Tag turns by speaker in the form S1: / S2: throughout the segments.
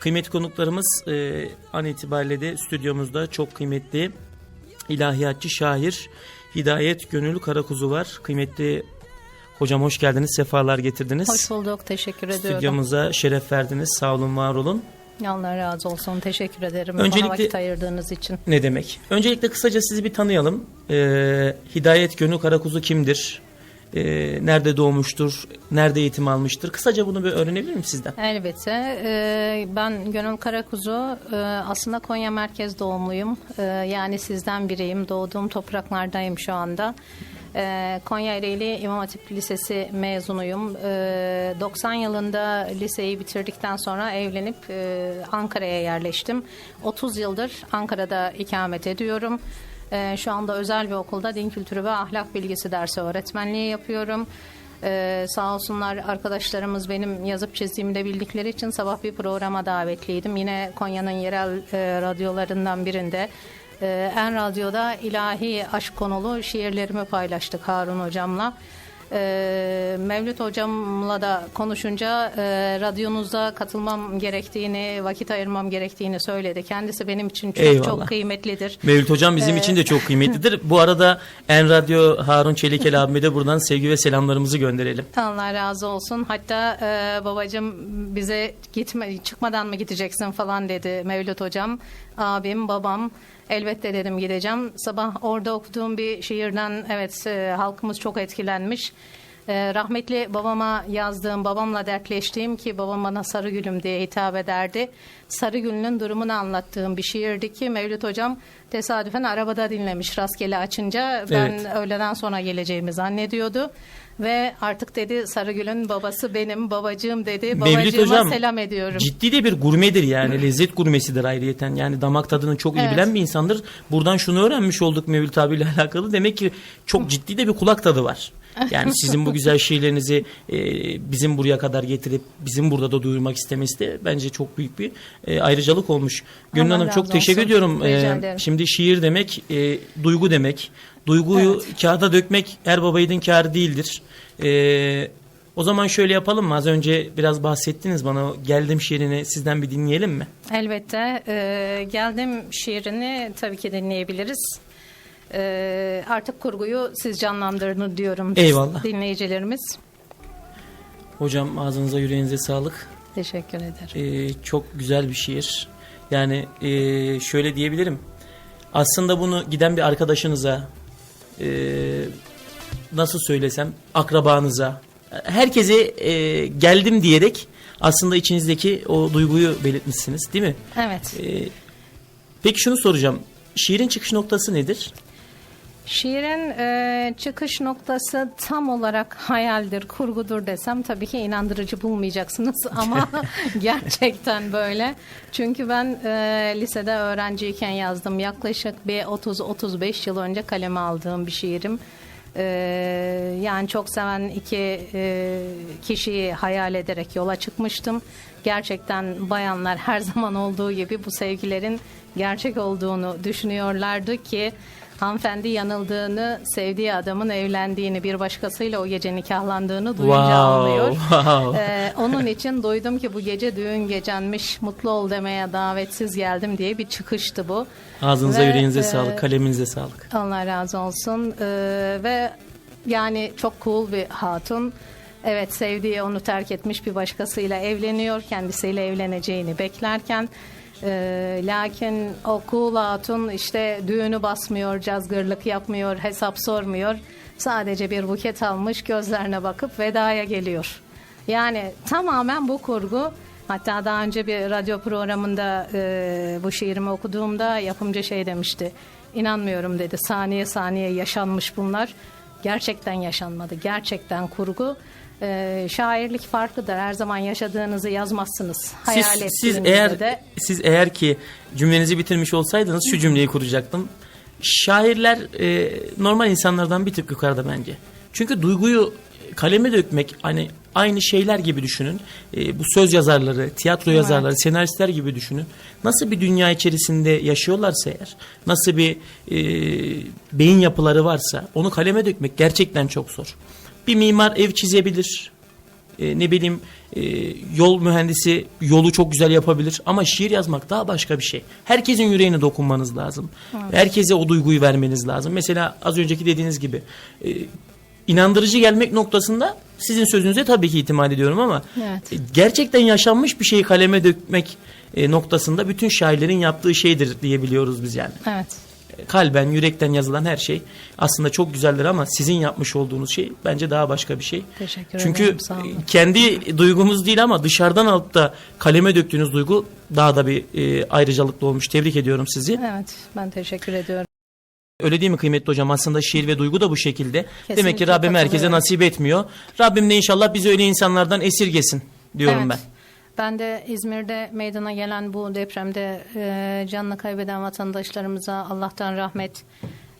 S1: kıymetli konuklarımız e, an itibariyle de stüdyomuzda çok kıymetli ilahiyatçı şair Hidayet Gönül Karakuzu var. Kıymetli hocam hoş geldiniz, sefalar getirdiniz.
S2: Hoş bulduk. Teşekkür ediyorum.
S1: Stüdyomuza şeref verdiniz. Sağ olun, var olun.
S2: Allah razı olsun. Teşekkür ederim.
S1: Öncelikle-
S2: Bana vakit ayırdığınız için.
S1: Ne demek? Öncelikle kısaca sizi bir tanıyalım. Ee, Hidayet Gönül Karakuzu kimdir? Ee, nerede doğmuştur? Nerede eğitim almıştır? Kısaca bunu bir öğrenebilir miyim sizden?
S2: Elbette. Ee, ben Gönül Karakuzu. Ee, aslında Konya merkez doğumluyum. Ee, yani sizden biriyim. Doğduğum topraklardayım şu anda. Konya Ereğli İmam Hatip Lisesi mezunuyum. Ee, 90 yılında liseyi bitirdikten sonra evlenip e, Ankara'ya yerleştim. 30 yıldır Ankara'da ikamet ediyorum. Ee, şu anda özel bir okulda din kültürü ve ahlak bilgisi dersi öğretmenliği yapıyorum. Ee, sağ olsunlar arkadaşlarımız benim yazıp çizdiğimi de bildikleri için sabah bir programa davetliydim. Yine Konya'nın yerel e, radyolarından birinde. E, en Radyo'da ilahi aşk konulu şiirlerimi paylaştık Harun hocamla. E, Mevlüt hocamla da konuşunca e, radyonuzda katılmam gerektiğini, vakit ayırmam gerektiğini söyledi. Kendisi benim için çok
S1: Eyvallah.
S2: çok kıymetlidir.
S1: Mevlüt Hocam
S2: Ee,
S1: bizim için de çok kıymetlidir. Bu arada En Radyo Harun Çelikel abime de buradan sevgi ve selamlarımızı gönderelim.
S2: Allah razı olsun. Hatta e, babacığım bize gitme çıkmadan mı gideceksin falan dedi Mevlüt hocam. Abim, babam elbette dedim gideceğim. Sabah orada okuduğum bir şiirden evet e, halkımız çok etkilenmiş. E, rahmetli babama yazdığım, babamla dertleştiğim ki babam bana Sarıgül'üm diye hitap ederdi. Sarıgül'ün durumunu anlattığım bir şiirdi ki Mevlüt hocam tesadüfen arabada dinlemiş rastgele açınca. Ben
S1: Evet.
S2: öğleden sonra geleceğimi zannediyordu. Ve artık dedi Sarıgül'ün babası benim babacığım dedi.
S1: Mevlüt
S2: Babacığıma
S1: Hocam
S2: selam ediyorum.
S1: ciddi de bir gurmedir yani lezzet gurmesidir ayrıyeten. Yani damak tadını çok iyi
S2: Evet.
S1: bilen bir insandır. Buradan şunu öğrenmiş olduk Mevlüt abiyle alakalı. Demek ki çok ciddi de bir kulak tadı var. Yani sizin bu güzel şiirlerinizi e, bizim buraya kadar getirip bizim burada da duyurmak istemesi de bence çok büyük bir e, ayrıcalık olmuş. Gönül Hanım çok teşekkür
S2: olsun.
S1: ediyorum. E, şimdi şiir demek e, duygu demek. Duyguyu kağıda dökmek her babayiğidin kârı değildir. E, o zaman şöyle yapalım mı? Az önce biraz bahsettiniz bana. Geldim şiirini sizden bir dinleyelim mi?
S2: Elbette e, geldim şiirini tabii ki dinleyebiliriz. E, artık kurguyu siz canlandırın diyorum
S1: Eyvallah.
S2: dinleyicilerimiz.
S1: Hocam ağzınıza yüreğinize sağlık.
S2: Teşekkür ederim.
S1: Ee, çok güzel bir şiir. Yani ee, şöyle diyebilirim. Aslında bunu giden bir arkadaşınıza, ee, nasıl söylesem, akrabanıza, herkese ee, geldim diyerek aslında içinizdeki o duyguyu belirtmişsiniz, değil mi?
S2: Evet.
S1: Ee, peki şunu soracağım. Şiirin çıkış noktası nedir?
S2: Şiirin e, çıkış noktası tam olarak hayaldir, kurgudur desem tabii ki inandırıcı bulmayacaksınız ama gerçekten böyle. Çünkü ben e, lisede öğrenciyken yazdım. Yaklaşık bir 30-35 yıl önce kaleme aldığım bir şiirim. E, yani çok seven iki e, kişiyi hayal ederek yola çıkmıştım. Gerçekten bayanlar her zaman olduğu gibi bu sevgilerin gerçek olduğunu düşünüyorlardı ki hanımefendi yanıldığını, sevdiği adamın evlendiğini, bir başkasıyla o gece nikahlandığını duyunca
S1: Wow,
S2: anlıyor.
S1: wow.
S2: Ee, onun için duydum ki bu gece düğün gecenmiş, mutlu ol demeye davetsiz geldim diye bir çıkıştı bu.
S1: Ağzınıza
S2: Ve,
S1: yüreğinize
S2: e,
S1: sağlık, kaleminize sağlık.
S2: Allah razı olsun. Ee, ve yani çok cool bir hatun. Evet sevdiği onu terk etmiş bir başkasıyla evleniyor. Kendisiyle evleneceğini beklerken. Ee, lakin o cool hatun işte düğünü basmıyor, cazgırlık yapmıyor, hesap sormuyor. Sadece bir buket almış gözlerine bakıp vedaya geliyor. Yani tamamen bu kurgu. Hatta daha önce bir radyo programında e, bu şiirimi okuduğumda yapımcı şey demişti. İnanmıyorum dedi. Saniye saniye yaşanmış bunlar. Gerçekten yaşanmadı. Gerçekten kurgu. E, şairlik farklıdır. Her zaman yaşadığınızı yazmazsınız. Hayal
S1: Siz, siz eğer
S2: de.
S1: siz eğer ki cümlenizi bitirmiş olsaydınız şu cümleyi kuracaktım. Şairler e, normal insanlardan bir tık yukarıda bence. Çünkü duyguyu kaleme dökmek hani aynı şeyler gibi düşünün. E, bu söz yazarları, tiyatro
S2: Evet.
S1: yazarları, senaristler gibi düşünün. Nasıl bir dünya içerisinde yaşıyorlarsa eğer, nasıl bir e, beyin yapıları varsa onu kaleme dökmek gerçekten çok zor. Bir mimar ev çizebilir, e, ne bileyim e, yol mühendisi yolu çok güzel yapabilir ama şiir yazmak daha başka bir şey. Herkesin yüreğine dokunmanız lazım. Herkese o duyguyu vermeniz lazım. Mesela az önceki dediğiniz gibi e, inandırıcı gelmek noktasında sizin sözünüze tabii ki itimat ediyorum ama
S2: Evet.
S1: e, gerçekten yaşanmış bir şeyi kaleme dökmek e, noktasında bütün şairlerin yaptığı şeydir diyebiliyoruz biz yani.
S2: Evet.
S1: Kalben, yürekten yazılan her şey aslında çok güzeldir ama sizin yapmış olduğunuz şey bence daha başka bir şey.
S2: Teşekkür
S1: Çünkü
S2: ederim. Sağ olun.
S1: kendi duygumuz değil ama dışarıdan alıp da kaleme döktüğünüz duygu daha da bir e, ayrıcalıklı olmuş. Tebrik ediyorum sizi.
S2: Evet. Ben teşekkür ediyorum.
S1: Öyle değil mi kıymetli hocam? Aslında şiir ve duygu da bu şekilde. Demek ki
S2: Kesinlikle
S1: Rabbim herkese nasip etmiyor. Rabbim de inşallah bizi öyle insanlardan esirgesin diyorum
S2: evet.
S1: ben.
S2: Ben de İzmir'de meydana gelen bu depremde e, canını kaybeden vatandaşlarımıza Allah'tan rahmet,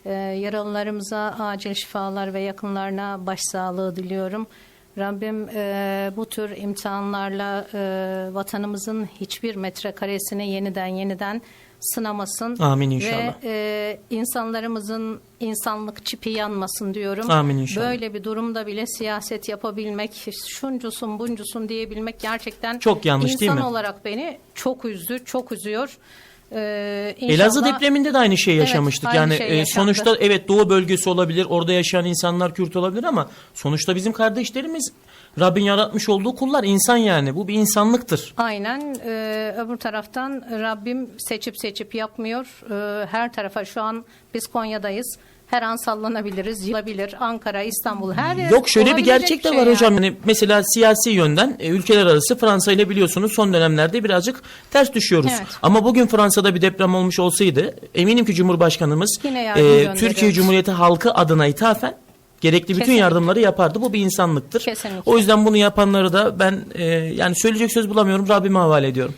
S2: e, yaralılarımıza acil şifalar ve yakınlarına başsağlığı diliyorum. Rabbim e, bu tür imtihanlarla e, vatanımızın hiçbir metrekaresini yeniden yeniden sınamasın.
S1: Amin inşallah.
S2: Ve e, insanlarımızın insanlık çipi yanmasın diyorum.
S1: Amin inşallah.
S2: Böyle bir durumda bile siyaset yapabilmek, şuncusun buncusun diyebilmek gerçekten
S1: Çok yanlış
S2: insan
S1: değil mi?
S2: olarak beni çok üzdü, çok üzüyor. Ee,
S1: Elazığ depreminde de aynı şeyi
S2: Evet,
S1: yaşamıştık.
S2: aynı
S1: yani
S2: şey
S1: e,
S2: yaşandı.
S1: sonuçta evet Doğu bölgesi olabilir. Orada yaşayan insanlar Kürt olabilir ama sonuçta bizim kardeşlerimiz Rabbin yaratmış olduğu kullar insan yani. Bu bir insanlıktır.
S2: Aynen. Ee, öbür taraftan Rabbim seçip seçip yapmıyor. Ee, her tarafa şu an biz Konya'dayız. Her an sallanabiliriz, yılabilir. Ankara, İstanbul, her yer
S1: Yok şöyle bir gerçek de
S2: şey
S1: var
S2: yani.
S1: hocam. Yani mesela siyasi yönden e, ülkeler arası Fransa ile biliyorsunuz son dönemlerde birazcık ters düşüyoruz.
S2: Evet.
S1: Ama bugün Fransa'da bir deprem olmuş olsaydı eminim ki Cumhurbaşkanımız
S2: Yine yardım
S1: e,
S2: gönderiyoruz.
S1: Türkiye Cumhuriyeti halkı adına ithafen gerekli bütün
S2: Kesinlikle.
S1: yardımları yapardı. Bu bir insanlıktır.
S2: Kesinlikle.
S1: O yüzden bunu yapanları da ben e, yani söyleyecek söz bulamıyorum. Rabbime havale ediyorum.